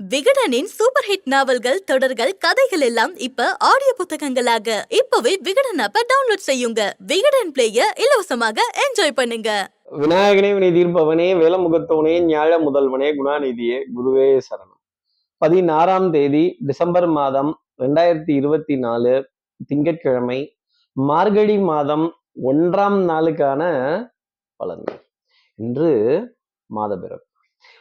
விகடனின் super hit நாவல்கள் தொடர்கள் கதைகள் எல்லாம் இப்ப ஆடியோ புத்தகங்களாக. இப்பவே விகடன் ஆப்ப டவுன்லோட் செய்யுங்க. விகடன் பிளேய இலவசமாக என்ஜாய் பண்ணுங்க. விநாயகனே வினை தீர்ப்பவனே வேலமுகத்தவனே ஞாழ முதல்வனே குணாநிதியே குருவே சரணம். பதினாறாம் தேதி டிசம்பர் மாதம் ரெண்டாயிரத்தி இருபத்தி நாலு திங்கட்கிழமை மார்கழி மாதம் ஒன்றாம் நாளுக்கான பலன்கள். இன்று மாதபிறப்பு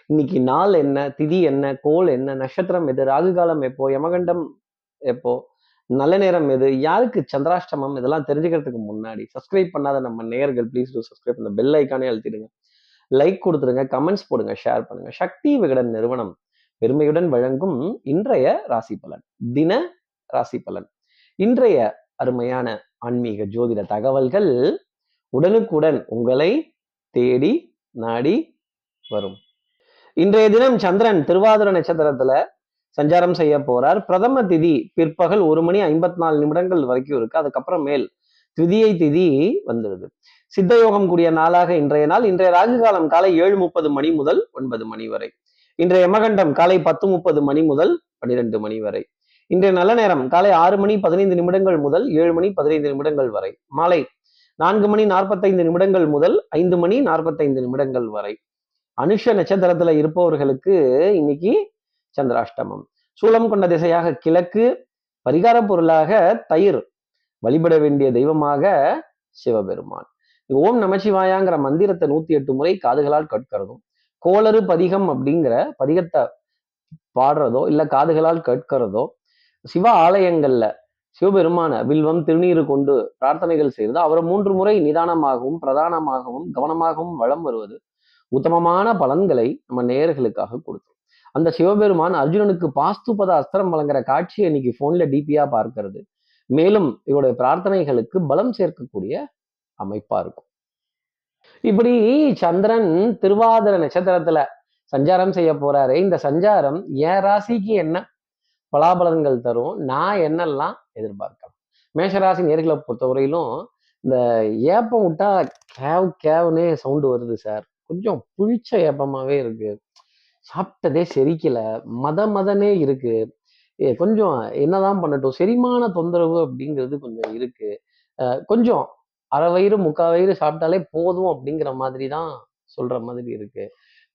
இன்னைக்கு நாள் என்ன திதி என்ன கோல் என்ன நட்சத்திரம் எது ராகு காலம் எப்போ யமகண்டம் எப்போ நல்ல நேரம் எது யாருக்கு சந்திராஷ்டமம் இதெல்லாம் தெரிஞ்சுக்கிறதுக்கு முன்னாடி சப்ஸ்கிரைப் பண்ணாத நம்ம நேயர்கள் ப்ளீஸ் டூ சப்ஸ்கிரைப் பண்ண பெல் ஐக்கானே அழுத்திடுங்க. லைக் கொடுத்துருங்க கமெண்ட்ஸ் போடுங்க ஷேர் பண்ணுங்க. சக்தி விகடன் நிறுவனம் பெருமையுடன் வழங்கும் இன்றைய ராசி பலன் தின ராசி பலன். இன்றைய அருமையான ஆன்மீக ஜோதிட தகவல்கள் உடனுக்குடன் உங்களை தேடி நாடி வரும். இன்றைய தினம் சந்திரன் திருவாதிர நட்சத்திரத்துல சஞ்சாரம் செய்ய போறார். பிரதம திதி பிற்பகல் ஒரு மணி ஐம்பத்தி நாலு நிமிடங்கள் வரைக்கும் இருக்கு. அதுக்கப்புறம் மேல் திதியை திதி வந்துடுது. சித்த யோகம் கூடிய நாளாக இன்றைய நாள். இன்றைய ராகு காலம் காலை ஏழு முப்பது மணி முதல் ஒன்பது மணி வரை. இன்றைய யமகண்டம் காலை பத்து முப்பது மணி முதல் பன்னிரெண்டு மணி வரை. இன்றைய நல்ல நேரம் காலை ஆறு மணி பதினைந்து நிமிடங்கள் முதல் ஏழு மணி பதினைந்து நிமிடங்கள் வரை. மாலை நான்கு மணி நாற்பத்தைந்து நிமிடங்கள் முதல் ஐந்து மணி நாற்பத்தைந்து நிமிடங்கள் வரை. அனுஷ நட்சத்திரத்துல இருப்பவர்களுக்கு இன்னைக்கு சந்திராஷ்டமம். சூலம் கொண்ட திசையாக கிழக்கு பரிகார பொருளாக தயிர் வழிபட வேண்டிய தெய்வமாக சிவபெருமான். ஓம் நமச்சிவாயாங்கிற மந்திரத்தை நூத்தி எட்டு முறை காதுகளால் கேட்கிறதும் கோளறு பதிகம் அப்படிங்கிற பதிகத்தை பாடுறதோ இல்ல காதுகளால் கேட்கிறதோ சிவ ஆலயங்கள்ல சிவபெருமான வில்வம் திருநீர் கொண்டு பிரார்த்தனைகள் செய்வது அவரை மூன்று முறை நிதானமாகவும் பிரதானமாகவும் கவனமாகவும் வளம் வருவது உத்தமமான பலன்களை நம்ம நேயர்களுக்காக கொடுத்தோம். அந்த சிவபெருமான் அர்ஜுனனுக்கு பாஸ்துபத அஸ்திரம் வழங்குற காட்சியை இன்னைக்கு போன்ல டிபியா பார்க்கிறது. மேலும் இவருடைய பிரார்த்தனைகளுக்கு பலம் சேர்க்கக்கூடிய அமைப்பா இருக்கும். இப்படி சந்திரன் திருவாதிர நட்சத்திரத்துல சஞ்சாரம் செய்ய போறாரு இந்த சஞ்சாரம் என் ராசிக்கு என்ன பலாபலன்கள் தரும் நான் என்னெல்லாம் எதிர்பார்க்கலாம்? மேஷராசி நேர்களை பொறுத்தவரையிலும் இந்த ஏப்பம் விட்டா கேவ் கேவ்னே சவுண்டு வருது சார் கொஞ்சம் புளிச்ச ஏப்பமாகவே இருக்கு. சாப்பிட்டதே செரிக்கல. மத மதனே இருக்கு. ஏ, கொஞ்சம் என்னதான் பண்ணட்டும். செரிமான தொந்தரவு அப்படிங்கிறது கொஞ்சம் இருக்கு. அஹ் கொஞ்சம் அரை வயிறு முக்கால் வயிறு சாப்பிட்டாலே போதும் அப்படிங்கிற மாதிரி தான் சொல்ற மாதிரி இருக்கு.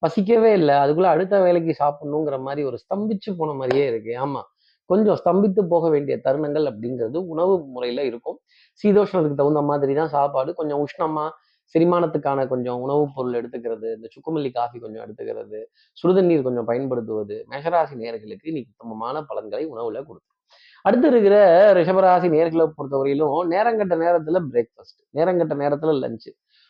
பசிக்கவே இல்லை. அதுக்குள்ள அடுத்த வேலைக்கு சாப்பிடணுங்கிற மாதிரி ஒரு ஸ்தம்பிச்சு போன மாதிரியே இருக்கு. ஆமா. கொஞ்சம் ஸ்தம்பித்து போக வேண்டிய தருணங்கள் அப்படிங்கிறது உணவு முறையில இருக்கும். சீதோஷ்ணத்துக்கு தகுந்த மாதிரி தான் சாப்பாடு. கொஞ்சம் உஷ்ணமா செரிமானத்துக்கான கொஞ்சம் உணவுப் பொருள் எடுத்துக்கிறது இந்த சுக்குமல்லி காஃபி கொஞ்சம் எடுத்துக்கிறது சுடுதண்ணீர் கொஞ்சம் பயன்படுத்துவது மேஷராசி நேர்களுக்கு இன்னைக்கு உத்தமமான பலன்களை உணவுல கொடுக்கும். அடுத்து இருக்கிற ரிஷபராசி நேர்களை பொறுத்தவரையிலும் நேரங்கட்ட நேரத்துல பிரேக்ஃபாஸ்ட் நேரங்கட்ட நேரத்துல லஞ்ச்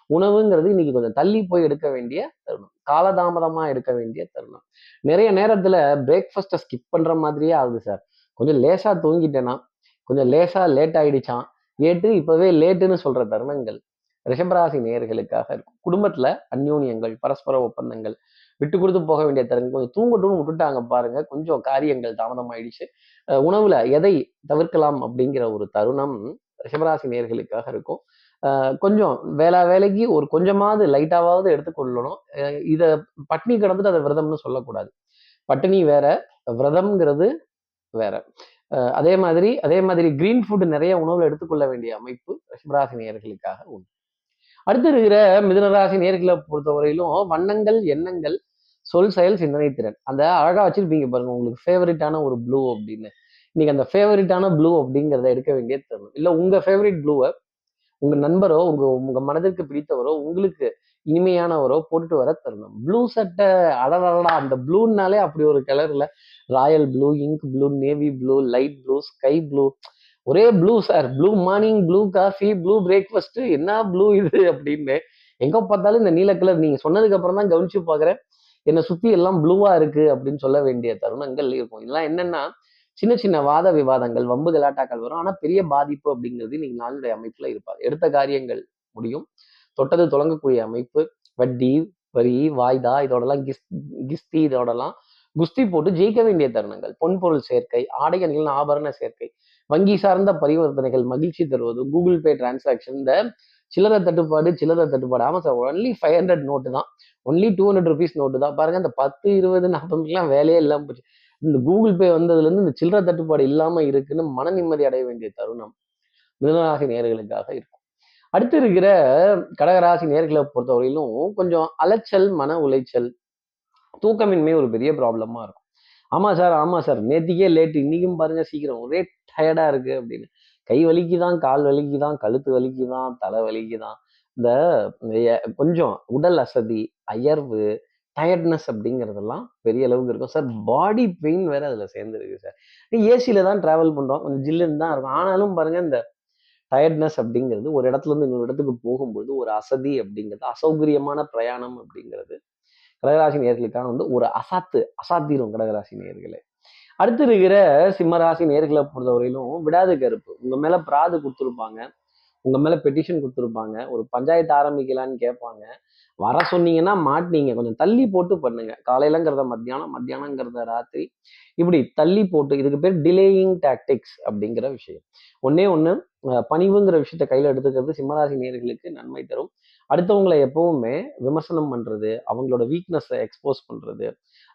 உணவுங்கிறது இன்னைக்கு கொஞ்சம் தள்ளி போய் எடுக்க வேண்டிய தருணம். காலதாமதமா எடுக்க வேண்டிய தருணம். நிறைய நேரத்துல பிரேக்ஃபாஸ்ட்டை ஸ்கிப் பண்ற மாதிரியே ஆகுது சார் கொஞ்சம் லேசா தூங்கிட்டேனா கொஞ்சம் லேசா லேட் ஆயிடுச்சான் லேட்டு இப்பவே லேட்டுன்னு சொல்ற தருணங்கள். ரிஷபராசி நேயர்களுக்காக இருக்கும். குடும்பத்துல அந்யூன்யங்கள் பரஸ்பர ஒப்பந்தங்கள் விட்டு கொடுத்து போக வேண்டிய தருணம் கொஞ்சம் தூங்கட்டும்னு விட்டுட்டாங்க பாருங்க. கொஞ்சம் காரியங்கள் தாமதமாயிடுச்சு. உணவுல எதை தவிர்க்கலாம் அப்படிங்கிற ஒரு தருணம் ரிஷபராசி நேர்களுக்காக இருக்கும். கொஞ்சம் வேளா வேலைக்கு ஒரு கொஞ்சமாவது லைட்டாவது எடுத்துக்கொள்ளணும். இதை பட்னி கிடந்துட்டு அதை விரதம்னு சொல்லக்கூடாது. பட்டினி வேற விரதம்ங்கிறது வேற. அதே மாதிரி அதே மாதிரி கிரீன் ஃபுட் நிறைய உணவுல எடுத்துக்கொள்ள வேண்டிய அமைப்பு ரிஷபராசி நேர்களுக்காக உண்டு. அடுத்து இருக்கிற மிதுனராசி நேர்களை பொறுத்தவரையிலும் வண்ணங்கள் எண்ணங்கள் சொல் செயல் சிந்தனை திறன். அந்த அழகா வச்சிருப்பீங்க பாருங்க. உங்களுக்கு ஃபேவரட்டான ஒரு ப்ளூ அப்படின்னு. இன்னைக்கு அந்த ஃபேவரட்டான ப்ளூ அப்படிங்கிறத எடுக்க வேண்டிய தருணம். இல்லை உங்க ஃபேவரட் ப்ளூவை உங்க நண்பரோ உங்க உங்க மனதிற்கு பிடித்தவரோ உங்களுக்கு இனிமையானவரோ போட்டுட்டு வர தருணம். ப்ளூ சட்டை அடடடா அந்த ப்ளூன்னாலே அப்படி ஒரு கலர்ல royal blue ink blue navy blue light blue sky blue ஒரே blue sir blue morning blue coffee blue breakfast என்ன ப்ளூ இது அப்படின்னு எங்க பார்த்தாலும் இந்த நீல கலர் நீங்க சொன்னதுக்கு அப்புறம் தான் கவனிச்சு பாக்குறேன் என்னை சுத்தி எல்லாம் ப்ளூவா இருக்கு அப்படின்னு சொல்ல வேண்டிய தருணங்கள் இருக்கும். இதெல்லாம் என்னன்னா சின்ன சின்ன வாத விவாதங்கள் வம்பு கலாட்டாக்கள் வரும். ஆனா பெரிய பாதிப்பு அப்படிங்கிறது நீங்க நாளுடைய அமைப்புல இருப்பாங்க எடுத்த காரியங்கள் முடியும். தொட்டது தொடங்கக்கூடிய அமைப்பு வட்டி வரி வாய்தா இதோடலாம் கிஸ் கிஸ்தி இதோடலாம். குஸ்தி போட்டு ஜெயிக்க வேண்டிய தருணங்கள். பொன்பொருள் சேர்க்கை ஆடை அணிகள் ஆபரண சேர்க்கை. வங்கி சார்ந்த பரிவர்த்தனைகள் மகிழ்ச்சி தருவது கூகுள் பே டிரான்சாக்ஷன் இந்த சில்லறை தட்டுப்பாடு சில்லறை தட்டுப்பாடு. ஆமா sir only five hundred note தான். Only two hundred rupees note தான். பாருங்க அந்த பத்து இருபது நாற்பதுலாம் வேலையே இல்லாமல் போச்சு. இந்த கூகுள் பே வந்ததுலேருந்து இந்த சில்லறை தட்டுப்பாடு இல்லாமல் இருக்குன்னு மன நிம்மதி அடைய வேண்டிய தருணம் மிதனராசி நேர்களுக்காக இருக்கும். அடுத்து இருக்கிற கடகராசி நேர்களை பொறுத்தவரையிலும் கொஞ்சம் அலைச்சல் மன உளைச்சல் தூக்கமின்மை ஒரு பெரிய ப்ராப்ளமா இருக்கும். ஆமா சார் ஆமா சார் நேற்றுக்கே லேட்டு இன்னைக்கும் பாருங்க சீக்கிரம் ஒரே டயர்டா இருக்கு அப்படின்னு. கை வலிக்குதான் கால் வலிக்குதான் கழுத்து வலிக்குதான் தலை வலிக்குதான். இந்த கொஞ்சம் உடல் அசதி அயர்வு டயர்ட்னஸ் அப்படிங்கிறதெல்லாம் பெரிய அளவுக்கு இருக்கும். சார் பாடி பெயின் வேற அதில் சேர்ந்துருக்கு சார். ஏசியில தான் ட்ராவல் பண்ணுறோம் கொஞ்சம் ஜில்லுன்னு தான் இருக்கும். ஆனாலும் பாருங்க இந்த டயர்ட்னஸ் அப்படிங்கிறது ஒரு இடத்துல இருந்து இன்னொரு இடத்துக்கு போகும்பொழுது ஒரு அசதி அப்படிங்கிறது அசௌகரியமான பிரயாணம் அப்படிங்கிறது கடகராசி நேர்களுக்கான வந்து ஒரு அசாத்து அசாத்திரும் கடகராசி நேர்களே அடுத்து இருக்கிற சிம்மராசி நேர்களை பொறுத்தவரையிலும் விடாது கருப்பு. உங்க மேல பிராது கொடுத்துருப்பாங்க. உங்க மேல பெட்டிஷன் கொடுத்துருப்பாங்க. ஒரு பஞ்சாயத்து ஆரம்பிக்கலான்னு கேட்பாங்க. வர சொன்னீங்கன்னா மாட்டினீங்க. கொஞ்சம் தள்ளி போட்டு பண்ணுங்க. காலையிலங்கிறத மத்தியானம் மத்தியானங்கிறத ராத்திரி. இப்படி தள்ளி போட்டு இதுக்கு பேர் டிலேயிங் டாக்டிக்ஸ் அப்படிங்கிற விஷயம். ஒன்னே ஒன்று பணிவுங்கிற விஷயத்த கையில் எடுத்துக்கிறது சிம்மராசி நேர்களுக்கு நன்மை தரும். அடுத்தவங்களை எப்பவுமே விமர்சனம் பண்றது அவங்களோட வீக்னஸை எக்ஸ்போஸ் பண்றது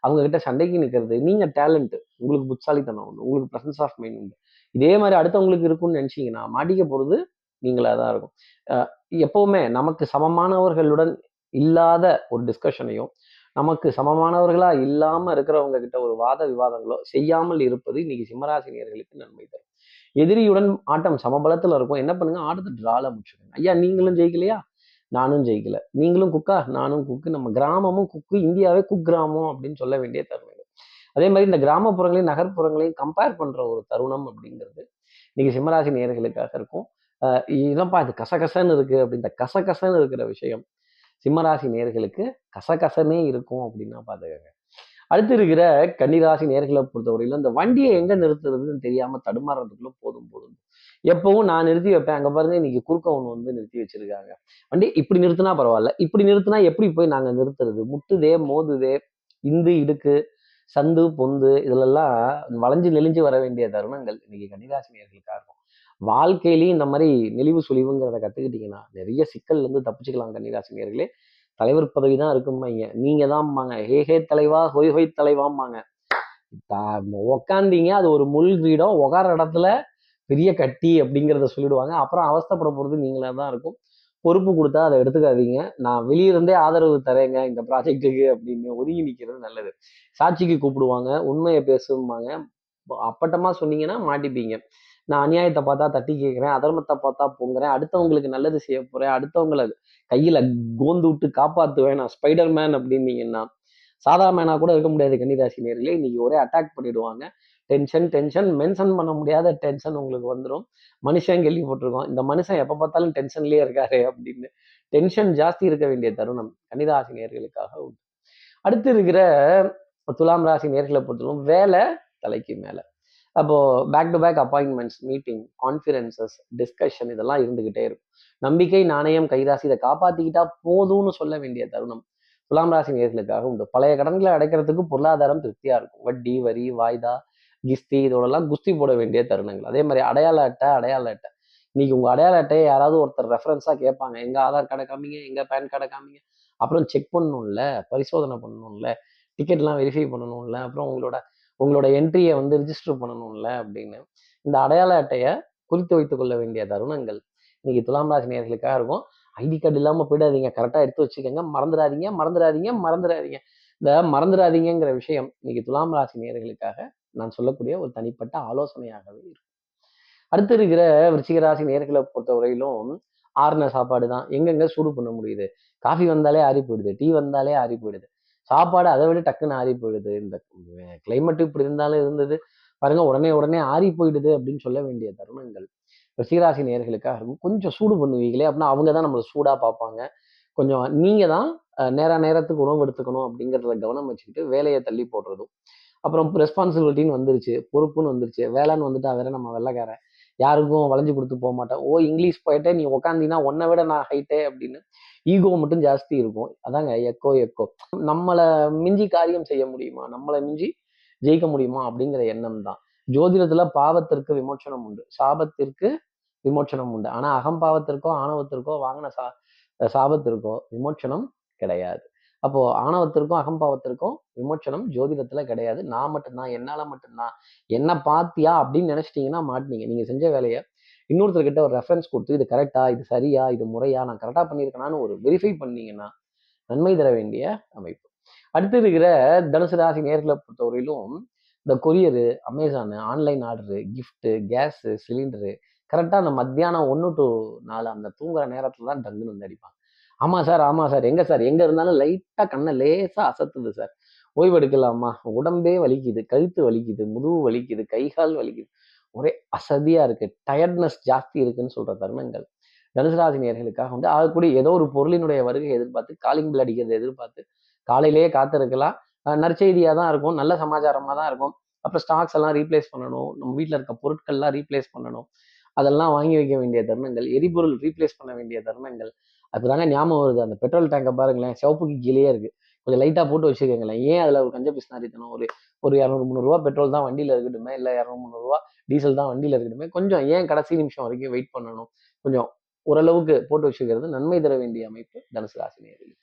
அவங்க கிட்ட சண்டைக்கு நிற்கிறது நீங்கள் டேலண்ட் உங்களுக்கு புத்தாலித்தனம் உண்டு உங்களுக்கு ப்ரசன்ஸ் ஆஃப் மைண்ட் உண்டு. இதே மாதிரி அடுத்தவங்களுக்கு இருக்கும்னு நினச்சிங்கன்னா மாட்டிக்க போகிறது நீங்களாக தான் இருக்கும். எப்போவுமே நமக்கு சமமானவர்களுடன் இல்லாத ஒரு டிஸ்கஷனையும் நமக்கு சமமானவர்களா இல்லாம இருக்கிறவங்க கிட்ட ஒரு வாத விவாதங்களோ செய்யாமல் இருப்பது இன்னைக்கு சிம்மராசினியர்களுக்கு நன்மை தரும். எதிரியுடன் ஆட்டம் சமபலத்துல இருக்கும். என்ன பண்ணுங்க? ஆட்டத்தை டிரால முடிச்சுக்கோங்க ஐயா நீங்களும் ஜெயிக்கலையா? நானும் ஜெயிக்கல. நீங்களும் குக்கா நானும் குக்கு நம்ம கிராமமும் குக்கு இந்தியாவே குக் கிராமம் அப்படின்னு சொல்ல வேண்டிய தருணம் அதே மாதிரி இந்த கிராமப்புறங்களையும் நகர்ப்புறங்களையும் கம்பேர் பண்ற ஒரு தருணம் அப்படிங்கிறது இன்னைக்கு சிம்மராசி நேயர்களுக்காக இருக்கும். அஹ் இதப்பா இது கசகசன்னு இருக்கு அப்படி இந்த கசகசன்னு இருக்கிற விஷயம் சிம்மராசி நேர்களுக்கு கசகசனே இருக்கும் அப்படின்னா பாத்துக்கங்க அடுத்து இருக்கிற கன்னிராசி நேர்களை பொறுத்தவரையிலும் இந்த வண்டியை எங்க நிறுத்துறதுன்னு தெரியாம தடுமாறுறதுக்குள்ள போதும் போதும். எப்பவும் நான் நிறுத்தி வைப்பேன். அங்கே பாருங்க இன்னைக்கு குறுக்க ஒன்று வந்து நிறுத்தி வச்சிருக்காங்க. வண்டி இப்படி நிறுத்தினா பரவாயில்ல. இப்படி நிறுத்தினா எப்படி போய் நாங்கள் நிறுத்துறது? முட்டுதே மோதுதே இந்து இடுக்கு சந்து பொந்து இதுலெல்லாம் வளைஞ்சு நெளிஞ்சு வர வேண்டிய தருணங்கள் இன்னைக்கு கன்னிராசினியர்களுக்காக இருக்கும். வாழ்க்கையிலையும் இந்த மாதிரி நெளிவு சுழிவுங்கிறத கற்றுக்கிட்டீங்கன்னா நிறைய சிக்கல்லேருந்து தப்பிச்சுக்கலாம் கன்னிராசினியர்களே. தலைவர் பதவி தான் இருக்கும்பாங்க நீங்கள் தான்பாங்க ஹே ஹே தலைவா ஹொய் ஹொய் தலைவாம்பாங்க. உக்காந்தீங்க. அது ஒரு முள் கிரீடம். உகார இடத்துல பெரிய கட்டி அப்படிங்கிறத சொல்லிடுவாங்க. அப்புறம் அவஸ்தைப்பட போகிறது நீங்களா தான் இருக்கும். பொறுப்பு கொடுத்தா அதை எடுத்துக்காதீங்க. நான் வெளியிருந்தே ஆதரவு தரேங்க இந்த ப்ராஜெக்ட்டுக்கு அப்படின்னு ஒதுங்கி நிற்கிறது நல்லது. சாட்சிக்கு கூப்பிடுவாங்க உண்மையை பேசுவாங்க அப்பட்டமா சொன்னீங்கன்னா மாட்டிப்பீங்க. நான் அநியாயத்தை பார்த்தா தட்டி கேட்குறேன் அதர்மத்தை பார்த்தா பொங்குறேன் அடுத்தவங்களுக்கு நல்லது செய்ய போகிறேன் அடுத்தவங்களை கையில கோந்து விட்டு காப்பாற்றுவேன் நான் ஸ்பைடர் மேன் அப்படின்னீங்கன்னா சாதா மேனா கூட இருக்க முடியாது கன்னிராசி நேர்களே. இன்னைக்கு ஒரே அட்டாக் பண்ணிடுவாங்க. டென்ஷன் டென்ஷன் மென்ஷன் பண்ண முடியாத டென்ஷன் உங்களுக்கு வந்துடும் மனுஷன் கேள்விப்பட்டிருக்கோம் இந்த மனுஷன் எப்போ பார்த்தாலும் டென்ஷன்லயே இருக்காரு அப்படின்னு. டென்ஷன் ஜாஸ்தி இருக்க வேண்டிய தருணம். கணிதாசி நேர்களுக்காக உண்டு. அடுத்து இருக்கிற துலாம் ராசி நேர்களை பொறுத்தவரைக்கும் வேலை தலைக்கு மேலே. அப்போது back to back appointments meeting conferences discussion இதெல்லாம் இருந்துக்கிட்டே இருக்கும். நம்பிக்கை நாணயம் கைராசி இதை காப்பாற்றிக்கிட்டா போதும்னு சொல்ல வேண்டிய தருணம் துலாம் ராசி நேர்களுக்காக உண்டு. பழைய கடன்களை அடைக்கிறதுக்கு பொருளாதாரம் திருப்தியாக இருக்கும். வட்டி வரி வாய்தா கிஸ்தி இதோடலாம் குஸ்தி போட வேண்டிய தருணங்கள். அதே மாதிரி அடையாள அட்டை அடையாள அட்டை. இன்னைக்கு உங்க அடையாள அட்டையை யாராவது ஒருத்தர் ரெஃபரன்ஸாக கேட்பாங்க. எங்க ஆதார் கார்டை காமிங்க எங்க பேன் கார்டை காமிங்க. அப்புறம் செக் பண்ணணும்ல பரிசோதனை பண்ணணும்ல டிக்கெட்லாம் வெரிஃபை பண்ணணும்ல அப்புறம் உங்களோட உங்களோட என்ட்ரியை வந்து ரிஜிஸ்டர் பண்ணணும்ல அப்படின்னு இந்த அடையாள அட்டையை குறித்து வைத்துக் கொள்ள வேண்டிய தருணங்கள். இன்னைக்கு துலாம் ராசி நேர்களுக்காக இருக்கும். ஐடி கார்டு இல்லாமல் போயிடாதீங்க. கரெக்டாக எடுத்து வச்சுக்கோங்க. மறந்துடாதீங்க மறந்துடாதீங்க மறந்துடாதீங்க. இந்த மறந்துடாதீங்கிற விஷயம் இன்னைக்கு துலாம் ராசி நேர்களுக்காக நான் சொல்லக்கூடிய ஒரு தனிப்பட்ட ஆலோசனையாகவே இருக்கும். அடுத்து இருக்கிற விருச்சிகராசி நேர்களை நேர்களை பொறுத்தவரையிலும் ஆறுன சாப்பாடு தான். எங்கெங்க சூடு பண்ண முடியுது? காஃபி வந்தாலே ஆறி போயிடுது. டீ வந்தாலே ஆறி போயிடுது. சாப்பாடு அதை விட டக்குன்னு ஆறி போயிடுது. இந்த கிளைமேட் இப்படி இருந்தாலும் இருந்தது. பாருங்க உடனே உடனே ஆறி போயிடுது அப்படின்னு சொல்ல வேண்டிய தருணங்கள். ரிஷிகராசி நேர்களுக்காக இருக்கும். கொஞ்சம் சூடு பண்ணுவீங்களே அப்படின்னா அவங்க தான் நம்மளை சூடா பார்ப்பாங்க. கொஞ்சம் நீங்கள் தான் நேர நேரத்துக்கு உணவு எடுத்துக்கணும் அப்படிங்கிறதுல கவனம் வச்சுக்கிட்டு வேலையை தள்ளி போடுறதும் அப்புறம் ரெஸ்பான்சிபிலிட்டின்னு வந்துருச்சு பொறுப்புன்னு வந்துருச்சு. வேலைன்னு வந்துட்டா வேற நம்ம வெள்ளைக்காரன் யாருக்கும் வளைஞ்சு கொடுத்து போக மாட்டேன் ஓ இங்கிலீஷ் போயிட்டே நீ உக்காந்தீங்கன்னா உன்னை விட நான் ஹைட்டே அப்படின்னு ஈகோ மட்டும் ஜாஸ்தி இருக்கும். அதாங்க எக்கோ எக்கோ நம்மளை மிஞ்சி காரியம் செய்ய முடியுமா? நம்மளை மிஞ்சி ஜெயிக்க முடியுமா? அப்படிங்கிற எண்ணம் தான். ஜோதிடத்துல பாவத்திற்கு விமோச்சனம் உண்டு. சாபத்திற்கு விமோச்சனம் உண்டு. ஆனா அகம்பாவத்திற்கோ ஆணவத்திற்கோ வாங்கின சா சாபத்திற்கோ விமோச்சனம் கிடையாது. அப்போ ஆணவத்திற்கும் அகம்பாவத்திற்கும் விமோச்சனம் ஜோதிடத்துல கிடையாது. நான் மட்டும்தான் என்னால மட்டும்தான் என்ன பாத்தியா அப்படின்னு நினைச்சிட்டீங்கன்னா மாட்டீங்க நீங்க செஞ்ச வேலையை இன்னொருத்தர்கிட்ட ஒரு ரெஃபரன்ஸ் கொடுத்து இது கரெக்டா இது சரியா இது முறையா நான் கரெக்டா பண்ணியிருக்கேனான்னு ஒரு வெரிஃபை பண்ணீங்கன்னா நன்மை தர வேண்டிய அமைப்பு. அடுத்து இருக்கிற தனுசு ராசி நேர்களை பொறுத்தவரையிலும் இந்த courier Amazon online order gift gas cylinder கரெக்டாக அந்த மத்தியானம் ஒன்று டு நாலு அந்த தூங்குற நேரத்தில் தான் டங்குன்னு வந்து அடிப்பாங்க. ஆமாம் சார் ஆமாம் சார். எங்கே சார்? எங்கே இருந்தாலும் லைட்டாக கண்ணை லேசாக அசத்துது சார். ஓய்வு எடுக்கலாமா உடம்பே வலிக்குது கழுத்து வலிக்குது முதுகு வலிக்குது கை கால் வலிக்குது. ஒரே அசதியாக இருக்குது டயர்ட்னஸ் ஜாஸ்தி இருக்குன்னு சொல்கிற தருணங்கள். தனுசு ராசி நேர்களுக்காக வந்து ஆகக்கூடிய ஏதோ ஒரு பொருளினுடைய வருகை எதிர்பார்த்து காலிங் பில் அடிக்கிறது எதிர்பார்த்து காலையிலேயே காத்திருக்கலாம். நற்செய்தியாக தான் இருக்கும். நல்ல சமாச்சாரமாக தான் இருக்கும். அப்புறம் ஸ்டாக்ஸ் எல்லாம் ரீப்ளேஸ் பண்ணணும். நம்ம வீட்டில் இருக்க பொருட்கள்லாம் ரீப்ளேஸ் பண்ணணும். அதெல்லாம் வாங்கி வைக்க வேண்டிய தருணங்கள். எரிபொருள் ரீப்ளேஸ் பண்ண வேண்டிய தருணங்கள். அதுதாங்க ஞாபகம் வருது. அந்த பெட்ரோல் டேங்கை பாருங்களேன் சிவப்புக்கு கீழேயே இருக்கு. கொஞ்சம் லைட்டாக போட்டு வச்சுக்கோங்களேன் ஏன் அதில் ஒரு கஞ்ச பிஸ்னாரித்தனம் ஒரு ஒரு இரநூறு முந்நூறுரூவா பெட்ரோல் தான் வண்டியில் இருக்கட்டுமே இல்லை இரநூறு முந்நூறுரூவா டீசல் தான் வண்டியில் இருக்கட்டுமே கொஞ்சம் ஏன் கடைசி நிமிஷம் வரைக்கும் வெயிட் பண்ணணும்? கொஞ்சம் ஓரளவுக்கு போட்டு வச்சுக்கிறது நன்மை தர வேண்டிய அமைப்பு தனுசு ராசி நேர்களுக்கு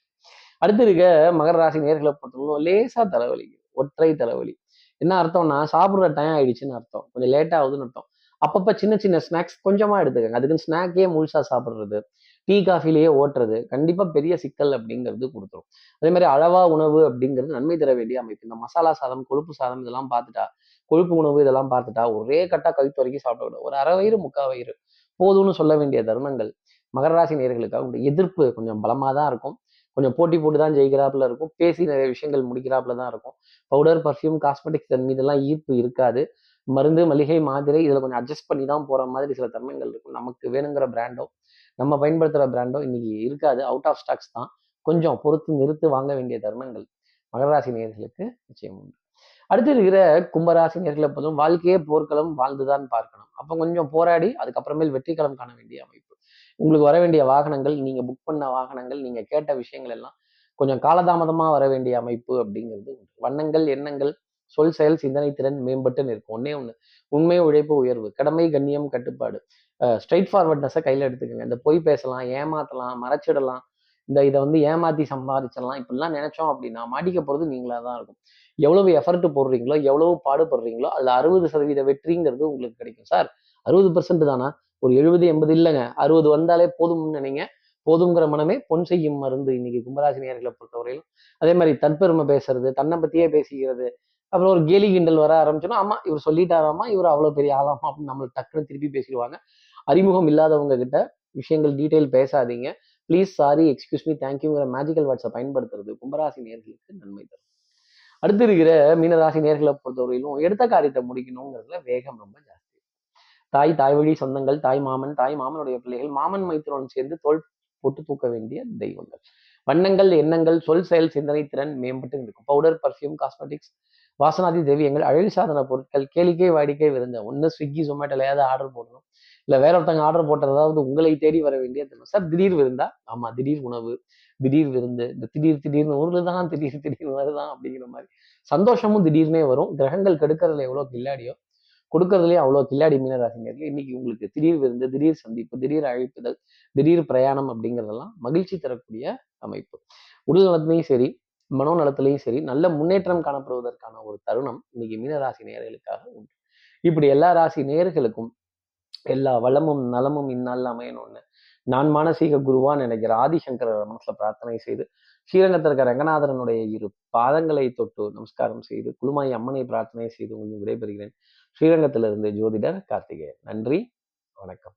அடுத்து இருக்க மகர ராசி நேர்களை பொறுத்தவரைக்கும் லேசா தலைவலி ஒற்றை தலைவலி. என்ன அர்த்தம்னா சாப்பிட்ற டைம் ஆயிடுச்சுன்னு அர்த்தம். கொஞ்சம் லேட் ஆகுதுன்னு அர்த்தம். அப்பப்போ சின்ன சின்ன ஸ்நாக்ஸ் கொஞ்சமா எடுத்துக்கங்க. அதுக்குன்னு ஸ்நாக்கே முழுசா சாப்பிட்றது. டீ காஃபிலேயே ஓட்டுறது கண்டிப்பாக பெரிய சிக்கல் அப்படிங்கிறது கொடுத்துரும். அதே மாதிரி அளவா உணவு அப்படிங்கிறது நன்மை தர வேண்டிய அமைப்பு. இந்த மசாலா சாதம் கொழுப்பு சாதம் இதெல்லாம் பார்த்துட்டா கொழுப்பு உணவு இதெல்லாம் பார்த்துட்டா ஒரே கட்டா கழுத்து வரைக்கும் சாப்பிட ஒரு அரை வயிறு முக்கால் வயிறு போதும்னு சொல்ல வேண்டிய தருணங்கள் மகர ராசி நேர்களுக்காக எதிர்ப்பு கொஞ்சம் பலமாக தான் இருக்கும். கொஞ்சம் போட்டி போட்டு தான் ஜெயிக்கிறாப்புல இருக்கும். பேசி நிறைய விஷயங்கள் முடிக்கிறாப்புல தான் இருக்கும். பவுடர் பர்ஃப்யூம் காஸ்மெட்டிக்ஸ் தன் மீதெல்லாம் ஈர்ப்பு இருக்காது. மருந்து மளிகை மாத்திரை இதில் கொஞ்சம் அட்ஜஸ்ட் பண்ணி தான் போகிற மாதிரி சில தன்மைகள் இருக்கும். நமக்கு வேணுங்கிற பிராண்டோ நம்ம பயன்படுத்துகிற பிராண்டோ இன்னைக்கு இருக்காது. அவுட் ஆஃப் ஸ்டாக்ஸ் தான். கொஞ்சம் பொறுத்து நிறுத்து வாங்க வேண்டிய தருணங்கள் மகராசி நேர்களுக்கு நிச்சயம் உண்டு. அடுத்து இருக்கிற கும்பராசி நேர்களை பொறுத்தும் வாழ்க்கையே போர்க்களம் வாழ்ந்துதான் பார்க்கணும். அப்போ கொஞ்சம் போராடி அதுக்கப்புறமேல் வெற்றிக்களம் காண வேண்டிய அமைப்பு. உங்களுக்கு வர வேண்டிய வாகனங்கள் நீங்க புக் பண்ண வாகனங்கள் நீங்க கேட்ட விஷயங்கள் எல்லாம் கொஞ்சம் காலதாமதமா வர வேண்டிய அமைப்பு அப்படிங்கிறது உண்டு. வண்ணங்கள் எண்ணங்கள் சொல் செயல் சிந்தனை திறன் மேம்பட்டு நிற்கும். ஒன்னே ஒண்ணு. உண்மை உழைப்பு உயர்வு. கடமை கண்ணியம் கட்டுப்பாடு. ஸ்ட்ரைட் ஃபார்வர்ட்னஸை கையில எடுத்துக்கோங்க. இந்த பொய் பேசலாம் ஏமாத்தலாம் மறைச்சிடலாம். இந்த இதை வந்து ஏமாத்தி சம்பாதிச்சிடலாம் இப்படிலாம் நினைச்சோம் அப்படின்னா மாட்டிக்க போறது நீங்களா தான் இருக்கும். எவ்வளவு எஃபர்ட் போடுறீங்களோ எவ்வளவு பாடுபடுறீங்களோ அதுல அறுபது சதவீத வெற்றிங்கிறது உங்களுக்கு கிடைக்கும். சார் அறுபது பர்சன்ட் தானா? ஒரு எழுபது எண்பது இல்லைங்க. அறுபது வந்தாலே போதும்னு நினைங்க. போதுங்கிற மனமே பொன் செய்யும் மருந்து இன்னைக்கு கும்பராசினியர்களை பொறுத்தவரையிலும். அதே மாதிரி தற்பெருமை பேசுறது தன்னை பத்தியே பேசிக்கிறது அப்புறம் ஒரு கேலி கிண்டல் வர ஆரம்பிச்சோன்னா ஆமா இவர் சொல்லிட்டாராமா இவர் அவ்வளவு பெரிய ஆளாமா அப்படின்னு நம்மளுக்கு டக்குன்னு திருப்பி பேசிடுவாங்க. அறிமுகம் இல்லாதவங்க கிட்ட விஷயங்கள் டீட்டெயில் பேசாதீங்க. ப்ளீஸ் சாரி எக்ஸ்கியூஸ் மீ தேங்க்யூங்கிற மேஜிக்கல் வேர்ட்ஸை பயன்படுத்துறது கும்பராசி நேர்களுக்கு நன்மை தரும். அடுத்து இருக்கிற மீனராசி நேர்களை பொறுத்தவரையிலும் எடுத்த காரியத்தை முடிக்கணுங்கிறதுல வேகம் ரொம்ப ஜாஸ்தி. தாய் தாய் வழி சொந்தங்கள் தாய் மாமன் தாய் மாமனுடைய பிள்ளைகள் மாமன் மைத்திரோன் சேர்ந்து தோல் போட்டு தூக்க வேண்டிய தெய்வங்கள். வண்ணங்கள் எண்ணங்கள் சொல் செயல் சிந்தனை திறன் மேம்பட்டு இருக்கும். பவுடர் பர்ஃப்யூம் காஸ்மெட்டிக்ஸ் வாசனாதி திரவியங்கள் அழகு சாதன பொருட்கள் கேளிக்கை வாடிக்கை விருந்த. ஒன்று ஸ்விக்கி ஜொமேட்டோல ஏதாவது ஆர்டர் போடணும். இல்லை வேற ஒருத்தங்க ஆர்டர் போட்டதாவது உங்களை தேடி வர வேண்டிய தினம். சார் திடீர் விருந்தா? ஆமாம் திடீர் உணவு திடீர் விருந்து இந்த திடீர் திடீர்னு ஊரில் தான் திடீர் திடீர்னு வருதான் அப்படிங்கிற மாதிரி. சந்தோஷமும் திடீர்னே வரும். கிரகங்கள் கெடுக்கிறதுல எவ்வளோ கில்லாடியோ கொடுக்கறதுலேயே அவ்வளோ கில்லாடி மீனராசினியர்கள் இன்னைக்கு உங்களுக்கு திடீர் விருந்து திடீர் சந்திப்பு திடீர் அழைப்புதல் திடீர் பிரயாணம் அப்படிங்கிறதெல்லாம் மகிழ்ச்சி தரக்கூடிய அமைப்பு. உடல் நலத்துலையும் சரி மனோநலத்திலையும் சரி நல்ல முன்னேற்றம் காணப்படுவதற்கான ஒரு தருணம் இன்னைக்கு மீனராசி நேர்களுக்காக உண்டு. இப்படி எல்லா ராசி நேயர்களுக்கும் எல்லா வளமும் நலமும் இந்நாளில் அமையணும்னு நான் மானசீக குருவா நினைக்கிற ஆதிசங்கர மனசுல பிரார்த்தனை செய்து ஸ்ரீரங்கத்தில் இருக்க ரங்கநாதரனுடைய இரு பாதங்களை தொட்டு நமஸ்காரம் செய்து குழுமாய் அம்மனை பிரார்த்தனை செய்து உங்களுக்கு விடைபெறுகிறேன். ஸ்ரீரங்கத்திலிருந்து ஜோதிடர் கார்த்திகேயன். நன்றி வணக்கம்.